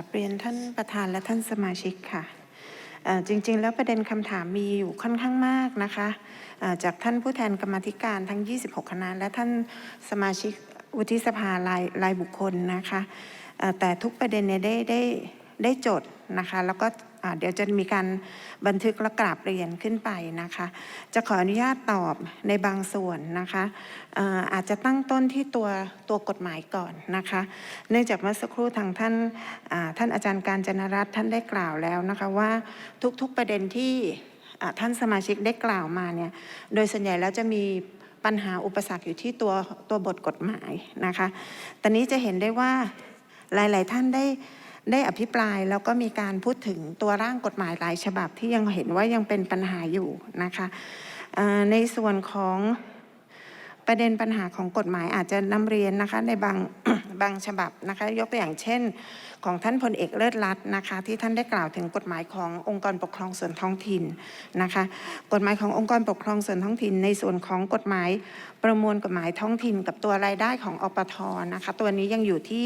ับเรียนท่านประธานและท่านสมาชิกค่ะจริงๆ แล้วประเด็นคำถามมีอยู่ค่อนข้างมากนะคะจากท่านผู้แทนกรรมธิการทั้ง 26 คณะ และท่านสมาชิกวุฒิสภารายรายบุคคลนะคะแต่ทุกประเด็นเนี่ยได้ได้ได้จดนะคะแล้วก็ เดี๋ยวจะมีการบันทึกและกราบเรียนขึ้นไปนะคะ จะขออนุญาตตอบในบางส่วนนะคะอาจจะตั้งต้นที่ตัวตัวกฎหมายก่อนนะคะ เนื่องจากเมื่อสักครู่ทางท่านท่านอาจารย์การจนรัตน์ท่านได้กล่าวแล้วนะคะว่าทุกๆประเด็นที่ท่านสมาชิกได้กล่าวมาเนี่ยโดยส่วนใหญ่แล้วจะมีปัญหาอุปสรรคอยู่ที่ตัวตัวบทกฎหมายนะคะ ตอนนี้จะเห็นได้ว่าหลาย ๆ ท่านได้ ได้อภิปรายแล้วก็มีการพูดถึงตัวร่างกฎหมายหลายฉบับที่ยังเห็นว่ายังเป็นปัญหาอยู่นะคะในส่วนของประเด็นปัญหาของกฎหมายอาจจะนำเรียนนะคะในบางบางฉบับนะคะยกตัวอย่างเช่น ของท่านพลเอกเลิศรัตน์นะคะที่ท่านได้กล่าวถึงกฎหมายขององค์กรปกครองส่วนท้องถิ่นนะคะกฎหมายขององค์กรปกครองส่วนท้องถิ่น ในส่วนของกฎหมายประมวลกฎหมายท้องถิ่นกับตัวรายได้ของอปทนะคะตัวนี้ยังอยู่ที่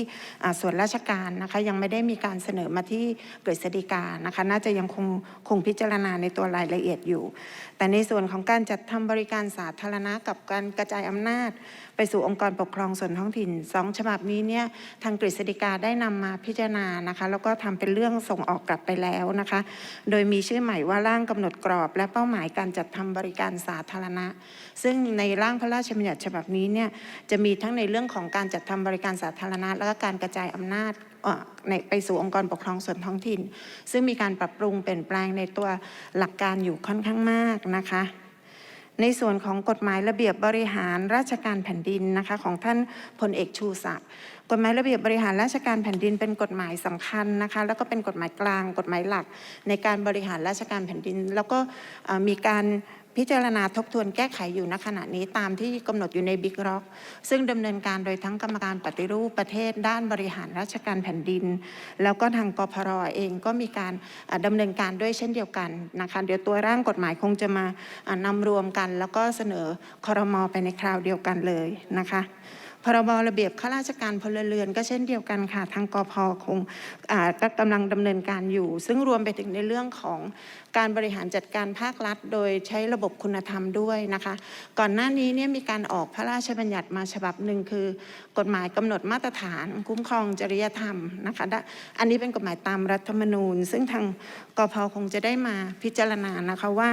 ส่วนราชการนะคะยังไม่ได้มีการเสนอมาที่กฤษฎีกานะคะน่าจะยังคงคงพิจารณาในตัวรายละเอียดอยู่ แต่ในส่วนของการจัดทำบริการสาธารณะกับการกระจายอำนาจ ไปสู่องค์กรปกครองส่วนท้องถิ่นสองฉบับนี้เนี่ยทางกฤษฎีกาได้นำมาพิจารณานะคะแล้วก็ทำเป็นเรื่องส่งออกกลับไปแล้วนะคะ โดยมีชื่อใหม่ว่าร่างกำหนดกรอบ และเป้าหมายการจัดทำบริการสาธารณะ ซึ่งในร่างพระราชบัญญัติฉบับนี้เนี่ยจะมีทั้งในเรื่องของการจัดทำบริการสาธารณะ แล้วก็การกระจายอำนาจในไปสู่องค์กรปกครองส่วนท้องถิ่น ซึ่งมีการปรับปรุงเปลี่ยนแปลงในตัวหลักการอยู่ค่อนข้างมากนะคะในส่วนของกฎหมายระเบียบบริหารราชการแผ่นดินนะคะของท่านพลเอกชูศักดิ์กฎหมายระเบียบบริหารราชการแผ่นดินเป็นกฎหมายสำคัญนะคะแล้วก็เป็นกฎหมายกลางกฎหมายหลักในการบริหารราชการแผ่นดิน แล้วก็มีการ พิจารณาทบทวนแก้ไขอยู่ณขณะนี้ตามที่กำหนดอยู่ในบิ๊กร็อกซึ่งดำเนินการโดยทั้งกรรมการปฏิรูปประเทศ ด้านบริหารราชการแผ่นดิน แล้วก็ทางกพรเองก็มีการดำเนินการด้วยเช่นเดียวกันนะคะเดี๋ยวตัวร่างกฎหมายคงจะมานำรวมกัน แล้วก็เสนอคอรมอไปในคราวเดียวกันเลยนะคะ พรบระเบียบข้าราชการพลเรือน ก็เช่นเดียวกันค่ะทางกพคงก็กำลังดำเนินการอยู่ ซึ่งรวมไปถึงในเรื่องของการบริหารจัดการภาครัฐ โดยใช้ระบบคุณธรรมด้วยนะคะ ก่อนหน้านี้เนี่ยมีการออกพระราชบัญญัติมาฉบับหนึ่งคือ กฎหมายกำหนดมาตรฐาน คุ้มครองจริยธรรมนะคะอันนี้เป็นกฎหมายตามรัฐธรรมนูญ ซึ่งทางกพคงจะได้มาพิจารณานะคะว่า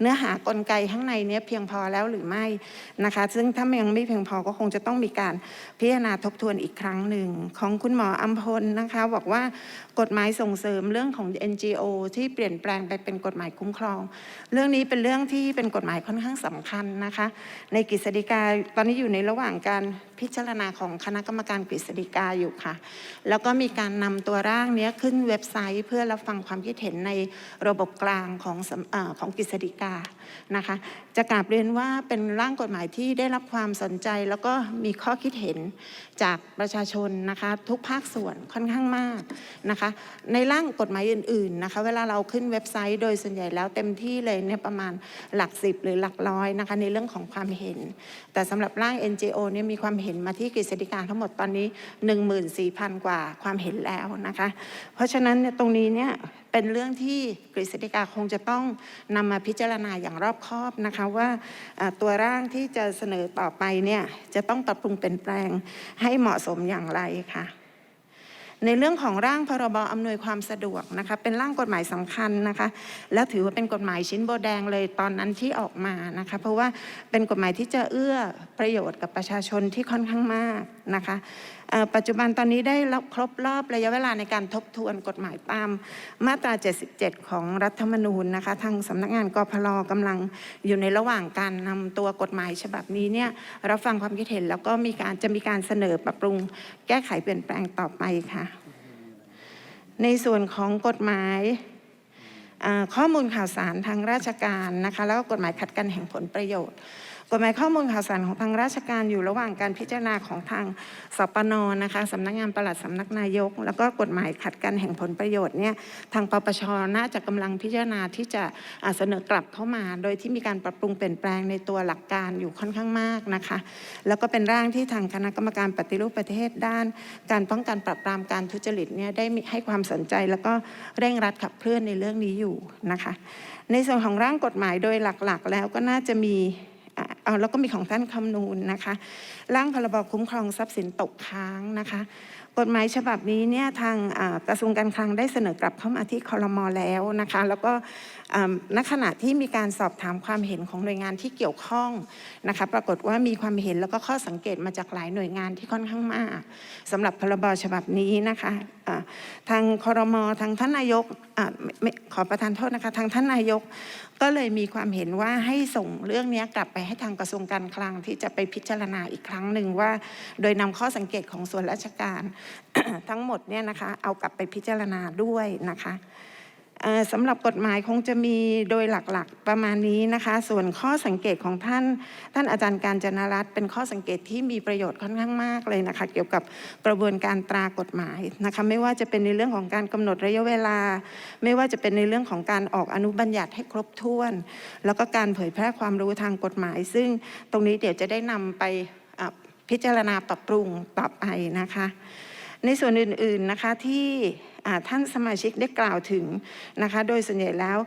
เนื้อหากลไกข้างในนี้เพียงพอแล้วหรือไม่นะคะ ซึ่งถ้ายังไม่เพียงพอก็คงจะต้องมีการพิจารณาทบทวนอีกครั้งหนึ่ง ของคุณหมออัมพลนะคะ บอกว่ากฎหมายส่งเสริมเรื่องของ NGO ที่เปลี่ยนแปลงไปเป็นกฎหมายคุ้มครอง เรื่องนี้เป็นเรื่องที่เป็นกฎหมายค่อนข้างสำคัญนะคะ ในกฤษฎีกาตอนนี้อยู่ในระหว่างการ พิจารณาของคณะกรรมการกฤษฎีกาอยู่ค่ะ แล้วก็มีการนำตัวร่างนี้ขึ้นเว็บไซต์ เพื่อรับฟังความคิดเห็นในระบบกลางของอของกฤษฎีกานะคะ จะกราบเรียนว่าเป็นร่างกฎหมายที่ได้รับความสนใจ แล้วก็มีข้อคิดเห็นจากประชาชนนะคะทุกภาคส่วนค่อนข้างมากนะคะ ในร่างกฎหมายอื่นๆนะคะเวลาเราขึ้นเว็บไซต์โดยส่วนใหญ่แล้วเต็มที่เลยเนี่ยประมาณหลักสิบหรือหลักร้อยนะคะในเรื่องของความเห็น แต่สำหรับร่าง NGO เนี่ยมีความเห็นมาที่กฤษฎิกาทั้งหมดตอนนี้ 14,000 กว่าความเห็นแล้วนะคะ เพราะฉะนั้นเนี่ยตรงนี้เนี่ยเป็นเรื่องที่กฤษฎิกาคงจะต้องนำมาพิจารณาอย่างรอบคอบนะคะว่าอ่าตัวร่างที่จะเสนอต่อไปเนี่ยจะต้องปรับปรุงเปลี่ยนแปลงให้เหมาะสมอย่างไรค่ะ ในเรื่องของร่างพรบอำนวยความสะดวกนะคะเป็นร่างกฎหมายสำคัญนะคะแล้วถือว่าเป็นกฎหมายชิ้นโบแดงเลยตอนนั้นที่ออกมานะคะเพราะว่าเป็นกฎหมายที่จะเอื้อประโยชน์กับประชาชนที่ค่อนข้างมากนะคะ ปัจจุบันตอนนี้ได้รับครบรอบระยะเวลาในการทบทวนกฎหมายตามมาตรา 77 ของรัฐธรรมนูญนะคะทางสำนักงานกพลกำลังอยู่ในระหว่างการนำตัวกฎหมายฉบับนี้เนี่ยรับฟังความคิดเห็นแล้วก็มีการจะมีการเสนอปรับปรุงแก้ไขเปลี่ยนแปลงต่อไปค่ะ ในส่วนของกฎหมายข้อมูลข่าวสารทางราชการนะคะแล้วก็กฎหมายขัดกันแห่งผลประโยชน์ กฎหมายข้อมูลข่าวสารของทางราชการอยู่ระหว่างการพิจารณาของทางสปนนะคะสำนักงานปลัดสำนักนายก แล้วก็กฎหมายขัดกันแห่งผลประโยชน์เนี่ยทางปปชน่าจะกำลังพิจารณาที่จะเสนอกลับเข้ามา โดยที่มีการปรับปรุงเปลี่ยนแปลงในตัวหลักการอยู่ค่อนข้างมากนะคะ แล้วก็เป็นร่างที่ทางคณะกรรมการปฏิรูปประเทศด้าน การป้องกันปราบปรามการทุจริตเนี่ยได้มีให้ความสนใจแล้วก็เร่งรัดขับเคลื่อนในเรื่องนี้อยู่นะคะ ในส่วนของร่างกฎหมายโดยหลักๆ แล้วก็น่าจะมี แล้วก็มีของท่านคำนูนนะคะ ร่างพรบคุ้มครองทรัพย์สินตกค้างนะคะ กฎหมายฉบับนี้เนี่ยทางกระทรวงการคลังได้เสนอกลับเข้ามาที่คอรมอแล้วนะคะ แล้วก็ ณขณะที่มีการสอบถามความเห็นของหน่วยงานที่เกี่ยวข้องนะคะปรากฏว่ามีความเห็นแล้วก็ข้อสังเกตมาจากหลายหน่วยงานที่ค่อนข้างมากสำหรับพรบฉบับนี้นะคะทางคอรมอทางท่านนายกอขอประทานโทษนะคะ ทางท่านนายกก็เลยมีความเห็นว่าให้ส่งเรื่องนี้กลับไปให้ทางกระทรวงการคลังที่จะไปพิจารณาอีกครั้งหนึ่งว่า โดยนำข้อสังเกตของส่วนราชการ ทั้งหมดเนี่ยนะคะเอากลับไปพิจารณาด้วยนะคะ สำหรับกฎหมายคงจะมีโดยหลักๆประมาณนี้นะคะ ส่วนข้อสังเกตของท่าน ท่านอาจารย์การจนรัตน์เป็นข้อสังเกตที่มีประโยชน์ค่อนข้างมากเลยนะคะ เกี่ยวกับกระบวนการตรากฎหมายนะคะ ไม่ว่าจะเป็นในเรื่องของการกำหนดระยะเวลา ไม่ว่าจะเป็นในเรื่องของการออกอนุบัญญัติให้ครบถ้วน แล้วก็การเผยแพร่ความรู้ทางกฎหมาย ซึ่งตรงนี้เดี๋ยวจะได้นำไปพิจารณาปรับปรุงต่อไปนะคะ ในส่วนอื่นๆนะคะที่ ท่านสมาชิกได้กล่าวถึงนะคะ โดยส่วนใหญ่แล้ว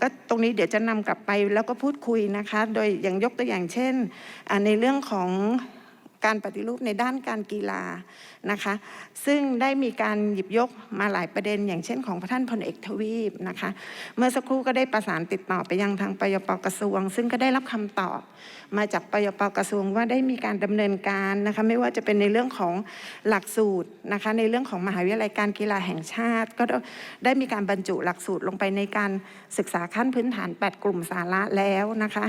ก็ตรงนี้เดี๋ยวจะนำกลับไปแล้วก็พูดคุยนะคะ โดยอย่างยกตัวอย่างเช่นในเรื่องของ การปฏิรูปในด้านการกีฬานะคะ ซึ่งได้มีการหยิบยกมาหลายประเด็น อย่างเช่นของพระท่านพลเอกทวีปนะคะ เมื่อสักครู่ก็ได้ประสานติดต่อไปยังทางปยปกระทรวง ซึ่งก็ได้รับคำตอบ มาจากปยปกระทรวงว่าได้มีการดำเนินการนะคะไม่ว่าจะเป็นในเรื่องของหลักสูตรนะคะในเรื่องของมหาวิทยาลัยการกีฬาแห่งชาติ ก็ได้มีการบรรจุหลักสูตรลงไปในการศึกษาขั้นพื้นฐาน 8 กลุ่มสาระแล้วนะคะ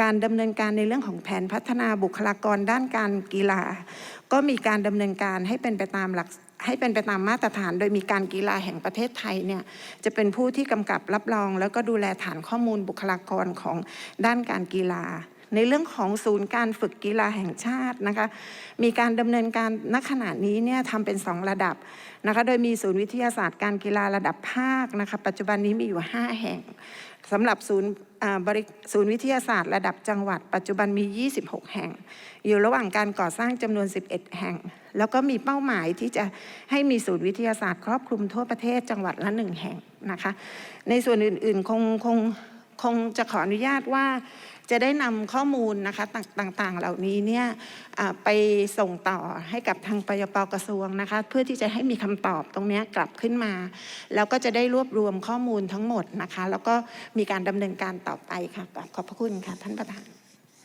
การดำเนินการในเรื่องของแผนพัฒนาบุคลากรด้านการกีฬา ก็มีการดำเนินการให้เป็นไปตามหลักให้เป็นไปตามมาตรฐาน โดยมีการกีฬาแห่งประเทศไทยเนี่ยจะเป็นผู้ที่กำกับรับรอง แล้วก็ดูแลฐานข้อมูลบุคลากรของด้านการกีฬา ในเรื่องของศูนย์การฝึกกีฬาแห่งชาตินะคะมีการดำเนินการณขณะนี้เนี่ยทำเป็น 2 ระดับนะคะโดยมีศูนย์วิทยาศาสตร์การกีฬาระดับภาคนะคะปัจจุบันนี้มีอยู่ 5 แห่งสำหรับศูนย์บริศูนย์วิทยาศาสตร์ระดับจังหวัด ปัจจุบันมี 26 แห่ง อยู่ระหว่างการก่อสร้างจำนวน 11 แห่ง แล้วก็มีเป้าหมายที่จะให้มีศูนย์วิทยาศาสตร์ครอบคลุมทั่วประเทศจังหวัดละหนึ่งแห่งนะคะ ในส่วนอื่นๆคงคงคงจะขออนุญาตว่า จะได้นำข้อมูลนะคะต่างๆ เหล่านี้เนี่ยไปส่งต่อให้กับทางปยปกระทรวงนะคะ เพื่อที่จะให้มีคำตอบตรงนี้กลับขึ้นมา แล้วก็จะได้รวบรวมข้อมูลทั้งหมดนะคะ แล้วก็มีการดำเนินการต่อไปค่ะขอบพระคุณค่ะท่านประธาน